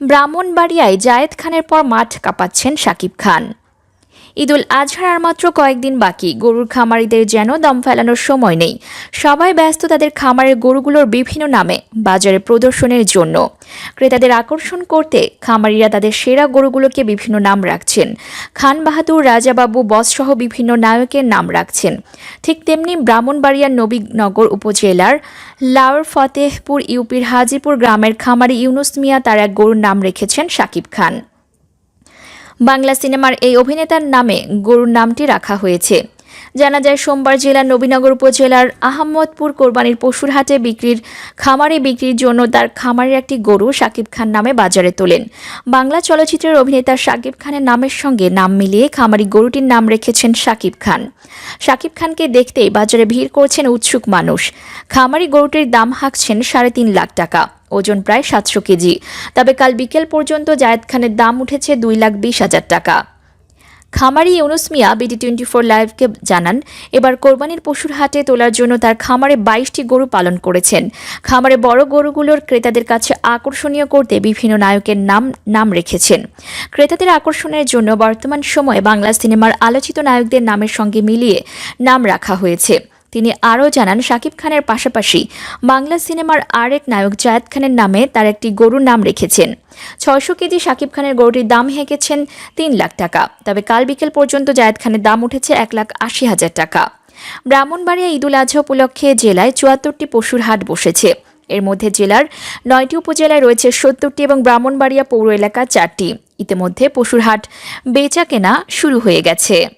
ব্রাহ্মণবাড়িয়ায় জায়েদ খানের পর মাঠ কাঁপাচ্ছেন শাকিব খান। ঈদুল আজহার আর মাত্র কয়েকদিন বাকি। গরুর খামারিদের যেন দম ফেলানোর সময় নেই। সবাই ব্যস্ত তাদের খামারের গরুগুলোর বিভিন্ন নামে, বাজারে প্রদর্শনের জন্য। ক্রেতাদের আকর্ষণ করতে খামারিরা তাদের সেরা গরুগুলোকে বিভিন্ন নাম রাখছেন। খান বাহাদুর, রাজাবাবু, বসসহ বিভিন্ন নায়কের নাম রাখছেন। ঠিক তেমনি ব্রাহ্মণবাড়িয়ার নবীনগর উপজেলার লাউর ফতেহপুর ইউপির হাজিপুর গ্রামের খামারি ইউনুস মিয়া তার এক গরুর নাম রেখেছেন শাকিব খান। বাংলা সিনেমার এই অভিনেতার নামে গরুর নামটি রাখা হয়েছে। জানা যায়, সোমবার জেলার নবীনগর উপজেলার আহমদপুর কোরবানির পশুর হাটে বিক্রির, খামারে বিক্রির জন্য তার খামারের একটি গরু শাকিব খান নামে বাজারে তোলেন। বাংলা চলচ্চিত্রের অভিনেতা শাকিব খানের নামের সঙ্গে নাম মিলিয়ে খামারি গরুটির নাম রেখেছেন শাকিব খান। শাকিব খানকে দেখতেই বাজারে ভিড় করছেন উৎসুক মানুষ। খামারি গরুটির দাম হাঁকছেন সাড়ে তিন লাখ টাকা। ওজন প্রায় সাতশো কেজি। তবে কাল বিকেল পর্যন্ত জায়েদ খানের দাম উঠেছে দুই লাখ বিশ হাজার টাকা। খামারি Yunus Mia BD twenty four লাইভকে জানান, এবার কোরবানির পশুর হাটে তোলার জন্য তার খামারে বাইশটি গরু পালন করেছেন। খামারে বড় গরুগুলোর ক্রেতাদের কাছে আকর্ষণীয় করতে বিভিন্ন নায়কের নাম নাম রেখেছেন। ক্রেতাদের আকর্ষণের জন্য বর্তমান সময়ে বাংলা সিনেমার আলোচিত নায়কদের নামের সঙ্গে মিলিয়ে নাম রাখা হয়েছে। তিনি আরও জানান, শাকিব খানের পাশাপাশি বাংলা সিনেমার আরেক নায়ক জায়েদ খানের নামে তার একটি গরুর নাম রেখেছেন। ছয়শো কেজি শাকিব খানের গরুটির দাম হেঁকেছেন তিন লাখ টাকা। তবে কাল বিকেল পর্যন্ত জায়েদ খানের দাম উঠেছে এক লাখ আশি হাজার টাকা। ব্রাহ্মণবাড়িয়া ঈদুল আজহা উপলক্ষে জেলায় চুয়াত্তরটি পশুর হাট বসেছে। এর মধ্যে জেলার নয়টি উপজেলায় রয়েছে সত্তরটি এবং ব্রাহ্মণবাড়িয়া পৌর এলাকা চারটি। ইতিমধ্যে পশুর হাট বেচা কেনা শুরু হয়ে গেছে।